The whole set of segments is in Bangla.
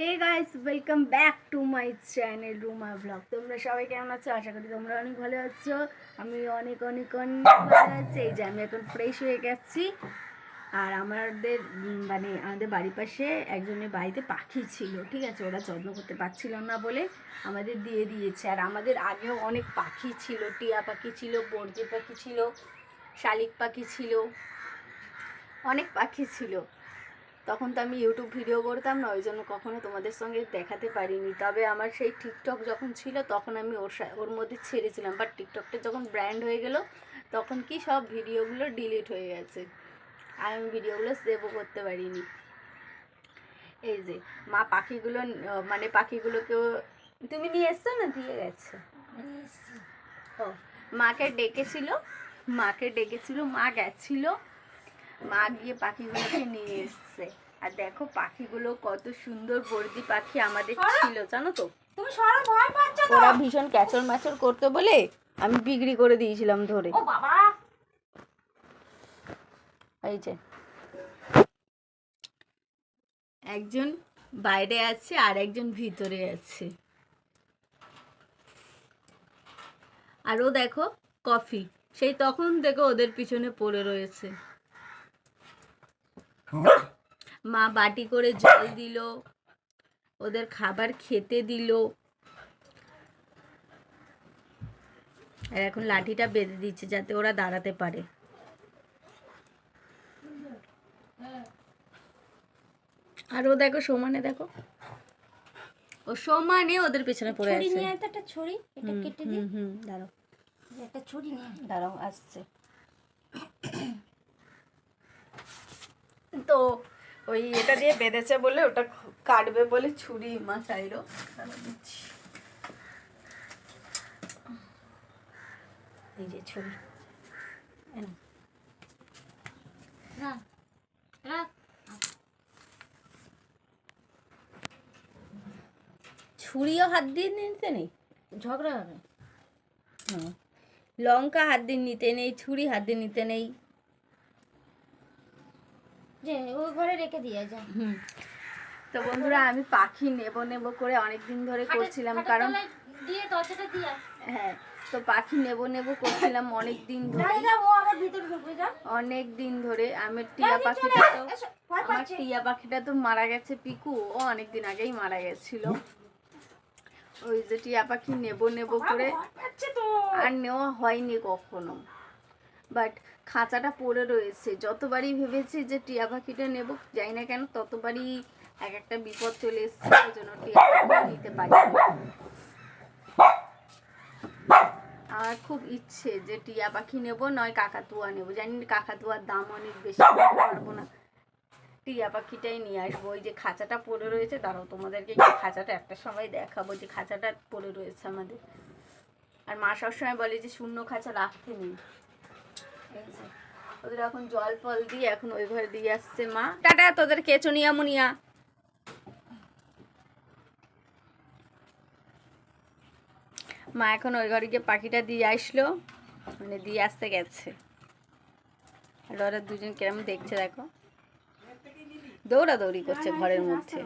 Hey guys welcome back to my channel Ruma blog তোমরা সবাই কেমন আছো? আশা করি তোমরা অনেক ভালো আছো। আমি অনেক অনেক অনেক ভালো আছি। এই যে আমি এখন ফ্রেশ হয়ে গেছি। আর আমাদের মানে আমাদের বাড়ির পাশে একজনের বাড়িতে পাখি ছিল, ঠিক আছে? ওরা যত্ন করতে পারছিল না বলে আমাদের দিয়ে দিয়েছে। আর আমাদের আগেও অনেক পাখি ছিল। টিয়া পাখি ছিল বর্জি পাখি ছিল, শালিক পাখি ছিল, অনেক পাখি ছিল। তখন তো আমি ইউটিউব ভিডিও করতাম না, ওই জন্য কখনো তোমাদের সঙ্গে দেখাতে পারিনি। তবে আমার সেই টিকটক যখন ছিল, তখন আমি ওর ওর মধ্যে ছেড়েছিলাম। বাট টিকটকটা যখন ব্র্যান্ড হয়ে গেল, তখন কি সব ভিডিওগুলো ডিলিট হয়ে গেছে। আর আমি ভিডিওগুলো সেভও করতে পারিনি। এই যে, মা পাখিগুলো মানে পাখিগুলোকেও, তুমি নিয়ে এসছো না দিয়ে গেছে? ও, মাকে ডেকেছিল মাকে ডেকেছিল, মা গেছিল, মা গিয়ে পাখিগুলোকে নিয়ে এসছে। আর দেখো পাখিগুলো কত সুন্দর বর্দি পাখি আমাদের ছিল জানো তো? তুমি সরো ভয় পাচ্ছ তো? ওরা ভীষণ ক্যাচর ম্যাচর করতে বলে আমি বিক্রি করে দিয়েছিলাম ধরে। ও বাবা। এই যে। একজন বাইরে আছে আর একজন ভিতরে আছে। আর ও দেখো কফি সেই তখন দেখো ওদের পিছনে পড়ে রয়েছে। মা বাটি করে জল দিল ওদের খাবার খেতে দিল। আর এখন লাঠিটা বেঁধে দিচ্ছে যাতে ওরা দাঁড়াতে পারে। আর ও দেখো সমানে দেখো। ও সমানে ওদের পেছনে পড়ে আছে। নিয়ে তো একটা ছুরি এটা কেটে দিই হুম দাঁড়াও। একটা ছুরি নিয়ে দাঁড়াও আসছে। তো ওই এটা দিয়ে বেঁধেছে বলে ওটা কাটবে বলে ছুরি মা চাইলো। দিচ্ছি। এই যে ছুরি। ছুরিও হাত দিয়ে নিতে নেই ঝগড়া হবে। লঙ্কা হাত দিয়ে নিতে নেই ছুরি হাত দিয়ে নিতে নেই। যে ওই ঘরে রেখে দিয়ে যা। হুম। তো বন্ধুরা আমি পাখি নেব নেব করে অনেক দিন ধরে করছিলাম কারণ দিয়ে দরজাটা দিয়ে হ্যাঁ তো পাখি নেব নেব করছিলাম অনেক দিন ধরে অনেক দিন ধরে আমার টিয়া পাখিটা তো আমার টিয়া পাখিটা তো মারা গেছে পিকু। ও অনেক দিন আগেই মারা গেছিল। ওই যে টিয়া পাখি নেব নেব করে আর নেওয়া হয়নি কখনো। বাট খাঁচাটা পড়ে রয়েছে। যতবারই ভেবেছি যে টিয়া পাখিটা নেব যাই না কেন ততবারই এক একটা বিপদ চলে এসছে, ওই জন্য টিয়া পাখি নিতে পারি আমার খুব ইচ্ছে যে টিয়া পাখি নেব, নয় কাকাতুয়া নেব। জানি কাকাতুয়ার দাম অনেক বেশি পারব না। টিয়া পাখিটাই নিয়ে আসব। ওই যে খাঁচাটা পড়ে রয়েছে, দাঁড়াও তোমাদেরকে খাঁচাটা একটা সময় দেখাবো যে খাঁচাটা পড়ে রয়েছে আমাদের। আর মা সবসময় বলে যে শূন্য খাঁচা রাখতে নেই। ওদের এখন জল ফল দিয়ে এখন ওই ঘরে দিয়ে আসছে মা। টাটা, তোদের কেচনিয়া মুনিয়া মা এখন ওই ঘরে গিয়ে পাখিটা দিয়ে আসলো। মানে দিয়ে আসতে গেছে। আর ওরা দুজন কিরম দেখছে দেখো। দৌড়াদৌড়ি করছে ঘরের মধ্যে।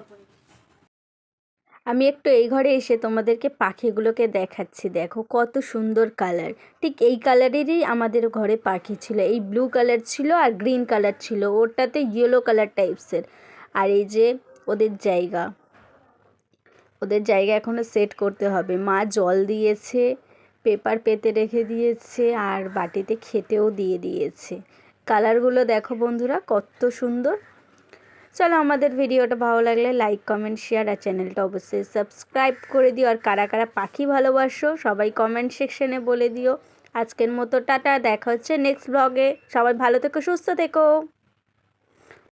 আমি একটু এই ঘরে এসে তোমাদেরকে পাখিগুলোকে দেখাচ্ছি। দেখো কত সুন্দর কালার। ঠিক এই কালারেরই আমাদের ঘরে পাখি ছিল। এই ব্লু কালার ছিল আর গ্রিন কালার ছিল। ওটাতে ইয়েলো কালার টাইপসের। আর এই যে ওদের জায়গা। ওদের জায়গা এখনও সেট করতে হবে। মা জল দিয়েছে, পেপার পেতে রেখে দিয়েছে আর বাটিতে খেতেও দিয়ে দিয়েছে। কালারগুলো দেখো বন্ধুরা কত সুন্দর। চলো আমাদের ভিডিওটা ভালো লাগলে লাইক কমেন্ট শেয়ার আর চ্যানেলটা অবশ্যই সাবস্ক্রাইব করে দিও। আর কারা কারা পাখি ভালোবাসো, সবাই কমেন্ট সেকশনে বলে দিও। আজকের মতো টাটা, দেখা হচ্ছে নেক্সট ব্লগে সবাই ভালো থেকো, সুস্থ থেকো।